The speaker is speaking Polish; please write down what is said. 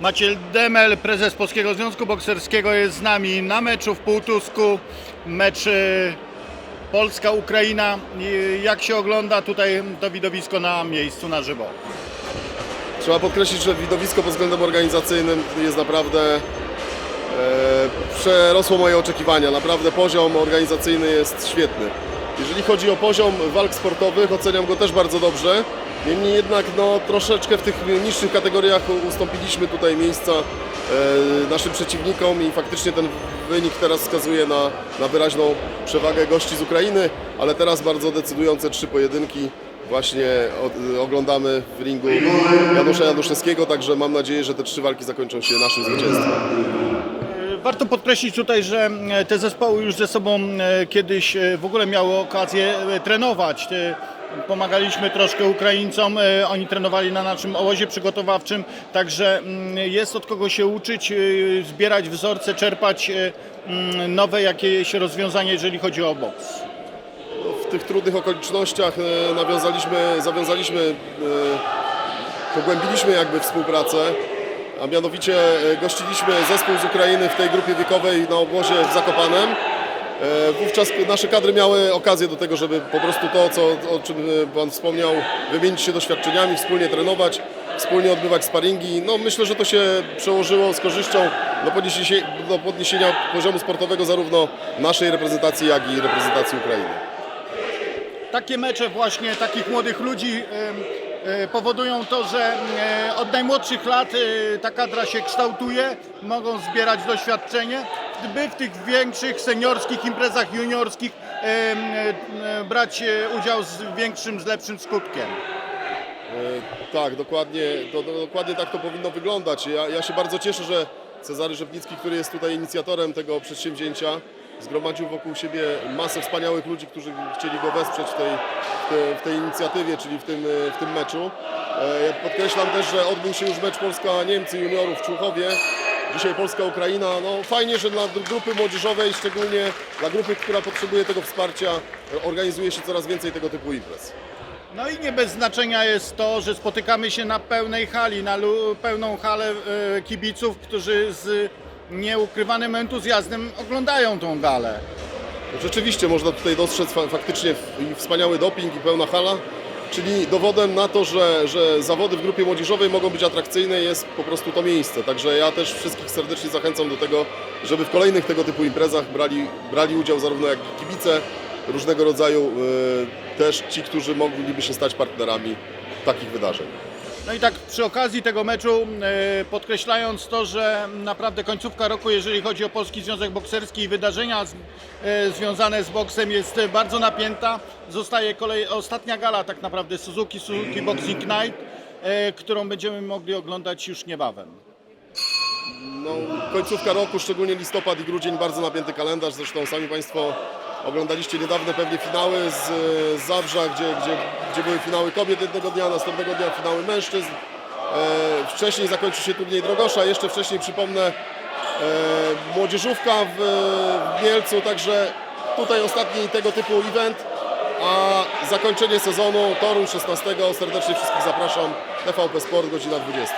Maciej Demel, prezes Polskiego Związku Bokserskiego jest z nami na meczu w Półtusku. Mecz e, Polska-Ukraina. Jak się ogląda tutaj to widowisko na miejscu, na żywo? Trzeba podkreślić, że widowisko pod względem organizacyjnym jest naprawdę e, przerosło moje oczekiwania. Naprawdę poziom organizacyjny jest świetny. Jeżeli chodzi o poziom walk sportowych, oceniam go też bardzo dobrze. Niemniej jednak no, troszeczkę w tych niższych kategoriach ustąpiliśmy tutaj miejsca e, naszym przeciwnikom i faktycznie ten wynik teraz wskazuje na, na wyraźną przewagę gości z Ukrainy, ale teraz bardzo decydujące trzy pojedynki właśnie oglądamy w ringu Janusza Januszewskiego, także mam nadzieję, że te trzy walki zakończą się naszym zwycięstwem. Warto podkreślić tutaj, że e, te zespoły już ze sobą e, kiedyś e, w ogóle miały okazję e, trenować. Pomagaliśmy troszkę Ukraińcom, e, oni trenowali na naszym obozie przygotowawczym, także mm, jest od kogo się uczyć, zbierać wzorce, czerpać mm, nowe jakieś rozwiązania, jeżeli chodzi o boks. W tych trudnych okolicznościach nawiązaliśmy, zawiązaliśmy, pogłębiliśmy jakby współpracę, a mianowicie e, gościliśmy zespół z Ukrainy w tej grupie wiekowej na obozie w Zakopanem. E, Wówczas nasze kadry miały okazję do tego, żeby po prostu to, co, o czym e, Pan wspomniał, wymienić się doświadczeniami, wspólnie trenować, wspólnie odbywać sparingi. No, myślę, że to się przełożyło z korzyścią do podniesienia, do podniesienia poziomu sportowego zarówno naszej reprezentacji, jak i reprezentacji Ukrainy. Takie mecze właśnie takich młodych ludzi powodują to, że e, od najmłodszych lat e, ta kadra się kształtuje, mogą zbierać doświadczenie, by w tych większych seniorskich imprezach juniorskich e, e, brać e, udział z większym, z lepszym skutkiem. E, Tak, dokładnie, dokładnie tak to powinno wyglądać. Ja, ja się bardzo cieszę, że Cezary Rzepnicki, który jest tutaj inicjatorem tego przedsięwzięcia, zgromadził wokół siebie masę wspaniałych ludzi, którzy chcieli go wesprzeć w tej, w tej, inicjatywie, czyli w tym, e, w tym meczu. E, Ja podkreślam też, że odbył się już mecz Polska-Niemcy juniorów w Człuchowie. Dzisiaj Polska-Ukraina. No, fajnie, że dla grupy młodzieżowej, szczególnie dla grupy, która potrzebuje tego wsparcia, organizuje się coraz więcej tego typu imprez. No i nie bez znaczenia jest to, że spotykamy się na pełnej hali, na pełną halę e, kibiców, którzy z nieukrywanym entuzjazmem oglądają tą galę. Rzeczywiście można tutaj dostrzec fa- faktycznie wspaniały doping i pełna hala, czyli dowodem na to, że, że zawody w grupie młodzieżowej mogą być atrakcyjne jest po prostu to miejsce. Także ja też wszystkich serdecznie zachęcam do tego, żeby w kolejnych tego typu imprezach brali, brali udział zarówno jak kibice różnego rodzaju, e, też ci, którzy mogliby się stać partnerami takich wydarzeń. No i tak przy okazji tego meczu, e, podkreślając to, że naprawdę końcówka roku, jeżeli chodzi o Polski Związek Bokserski i wydarzenia e, związane z boksem jest bardzo napięta. Zostaje kolej, ostatnia gala tak naprawdę Suzuki, Suzuki Boxing Night, e, którą będziemy mogli oglądać już niebawem. No, końcówka roku, szczególnie listopad i grudzień, bardzo napięty kalendarz. Zresztą sami Państwo oglądaliście niedawne pewnie finały z, z Zabrza, gdzie, gdzie, gdzie były finały kobiet jednego dnia, następnego dnia finały mężczyzn. E, wcześniej zakończy się turniej Drogosza, jeszcze wcześniej przypomnę e, młodzieżówka w, Mielcu, także tutaj ostatni tego typu event. A zakończenie sezonu Toruń 16. Serdecznie wszystkich zapraszam. TVP Sport, godzina 20.